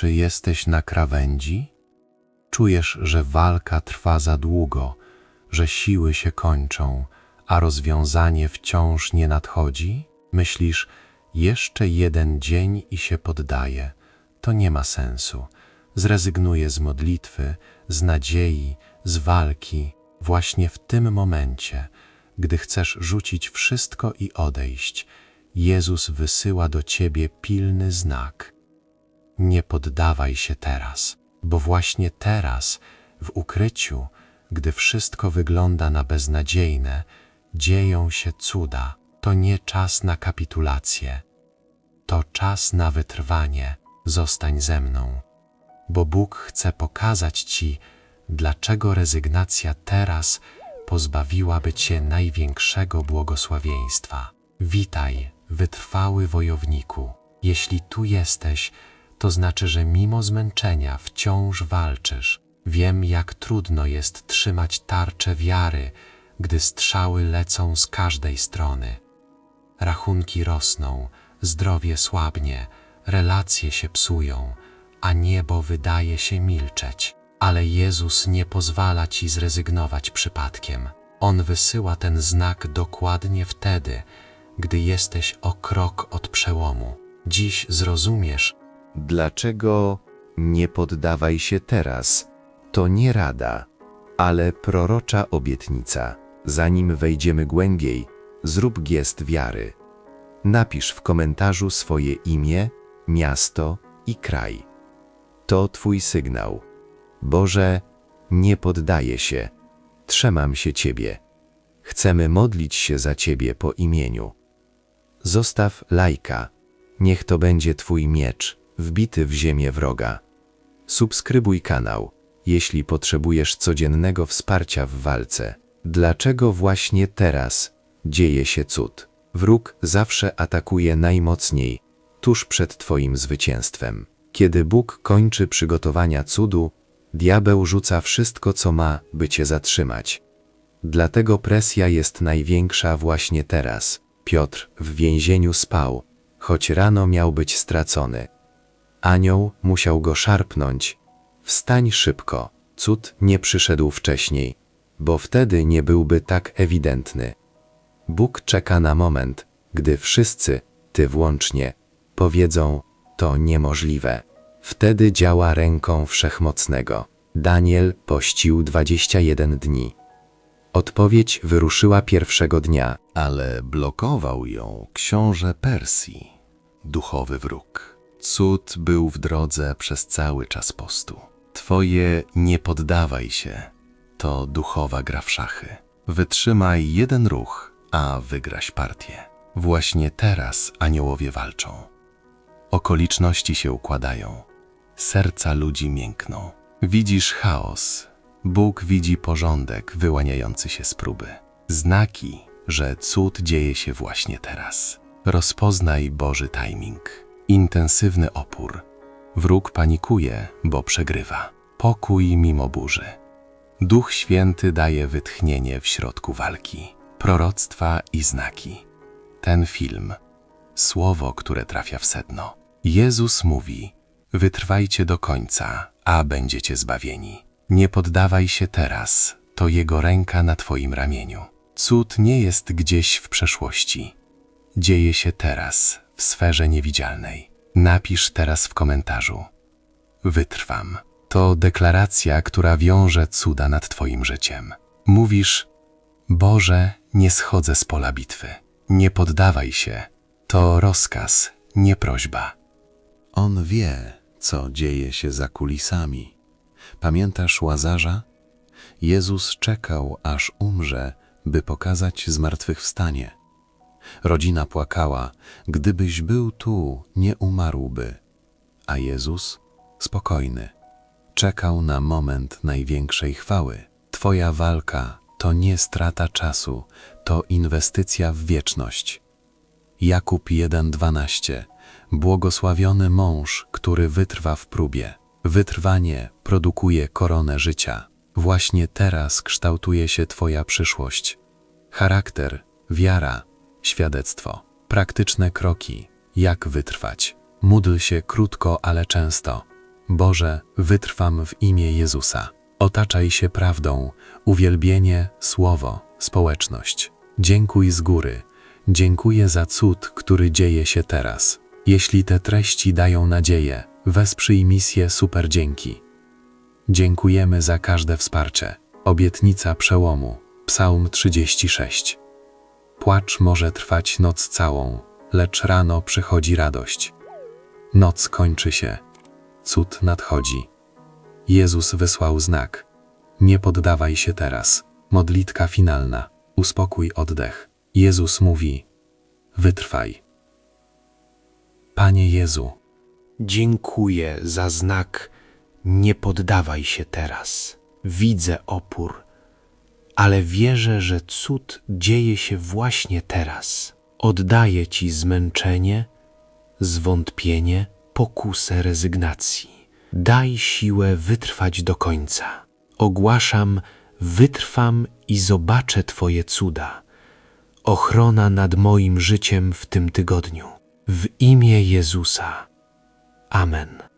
Czy jesteś na krawędzi? Czujesz, że walka trwa za długo, że siły się kończą, a rozwiązanie wciąż nie nadchodzi? Myślisz, jeszcze jeden dzień i się poddaję. To nie ma sensu. Zrezygnuję z modlitwy, z nadziei, z walki, właśnie w tym momencie, gdy chcesz rzucić wszystko i odejść. Jezus wysyła do ciebie pilny znak. Nie poddawaj się teraz, bo właśnie teraz, w ukryciu, gdy wszystko wygląda na beznadziejne, dzieją się cuda. To nie czas na kapitulację. To czas na wytrwanie. Zostań ze mną, bo Bóg chce pokazać ci, dlaczego rezygnacja teraz pozbawiłaby cię największego błogosławieństwa. Witaj, wytrwały wojowniku. Jeśli tu jesteś, to znaczy, że mimo zmęczenia wciąż walczysz. Wiem, jak trudno jest trzymać tarczę wiary, gdy strzały lecą z każdej strony. Rachunki rosną, zdrowie słabnie, relacje się psują, a niebo wydaje się milczeć. Ale Jezus nie pozwala ci zrezygnować przypadkiem. On wysyła ten znak dokładnie wtedy, gdy jesteś o krok od przełomu. Dziś zrozumiesz, Dlaczego nie poddawaj się teraz? To nie rada, ale prorocza obietnica. Zanim wejdziemy głębiej, zrób gest wiary. Napisz w komentarzu swoje imię, miasto i kraj. To Twój sygnał. Boże, nie poddaję się. Trzymam się Ciebie. Chcemy modlić się za Ciebie po imieniu. Zostaw lajka. Niech to będzie Twój miecz, wbity w ziemię wroga. Subskrybuj kanał, jeśli potrzebujesz codziennego wsparcia w walce. Dlaczego właśnie teraz dzieje się cud? Wróg zawsze atakuje najmocniej, tuż przed Twoim zwycięstwem. Kiedy Bóg kończy przygotowania cudu, diabeł rzuca wszystko, co ma, by Cię zatrzymać. Dlatego presja jest największa właśnie teraz. Piotr w więzieniu spał, choć rano miał być stracony. Anioł musiał go szarpnąć. Wstań szybko. Cud nie przyszedł wcześniej, bo wtedy nie byłby tak ewidentny. Bóg czeka na moment, gdy wszyscy, ty włącznie, powiedzą: To niemożliwe. Wtedy działa ręką wszechmocnego. Daniel pościł 21 dni. Odpowiedź wyruszyła pierwszego dnia. ale blokował ją książę Persji, duchowy wróg. Cud był w drodze przez cały czas postu. Twoje nie poddawaj się, to duchowa gra w szachy. Wytrzymaj jeden ruch, a wygraś partię. Właśnie teraz aniołowie walczą. Okoliczności się układają, serca ludzi miękną. Widzisz chaos, Bóg widzi porządek wyłaniający się z próby. Znaki, że cud dzieje się właśnie teraz. Rozpoznaj Boży timing. Intensywny opór. Wróg panikuje, bo przegrywa. Pokój mimo burzy. Duch Święty daje wytchnienie w środku walki. Proroctwa i znaki. Ten film. Słowo, które trafia w sedno. Jezus mówi: Wytrwajcie do końca, a będziecie zbawieni. Nie poddawaj się teraz, to Jego ręka na Twoim ramieniu. Cud nie jest gdzieś w przeszłości. Dzieje się teraz, w sferze niewidzialnej. Napisz teraz w komentarzu. Wytrwam. To deklaracja, która wiąże cuda nad Twoim życiem. Mówisz: Boże, nie schodzę z pola bitwy. Nie poddawaj się. To rozkaz, nie prośba. On wie, co dzieje się za kulisami. Pamiętasz Łazarza? Jezus czekał, aż umrze, by pokazać zmartwychwstanie. Rodzina płakała, gdybyś był tu, nie umarłby. A Jezus, spokojny, czekał na moment największej chwały. Twoja walka to nie strata czasu, to inwestycja w wieczność. Jakub 1:12 Błogosławiony mąż, który wytrwa w próbie. Wytrwanie produkuje koronę życia. Właśnie teraz kształtuje się Twoja przyszłość. Charakter, wiara, świadectwo, praktyczne kroki, jak wytrwać. Módl się krótko, ale często. Boże, wytrwam w imię Jezusa. Otaczaj się prawdą, uwielbienie, słowo, społeczność. Dziękuj z góry. Dziękuję za cud, który dzieje się teraz. Jeśli te treści dają nadzieję, wesprzyj misję Super Dzięki. Dziękujemy za każde wsparcie. Obietnica przełomu. Psalm 36. Płacz może trwać noc całą, lecz rano przychodzi radość. Noc kończy się. Cud nadchodzi. Jezus wysłał znak. Nie poddawaj się teraz. Modlitka finalna. Uspokój oddech. Jezus mówi: Wytrwaj. Panie Jezu, Dziękuję za znak nie poddawaj się teraz. Widzę opór, ale wierzę, że cud dzieje się właśnie teraz. Oddaję Ci zmęczenie, zwątpienie, pokusę rezygnacji. Daj siłę wytrwać do końca. Ogłaszam, wytrwam i zobaczę Twoje cuda. Ochrona nad moim życiem w tym tygodniu. W imię Jezusa. Amen.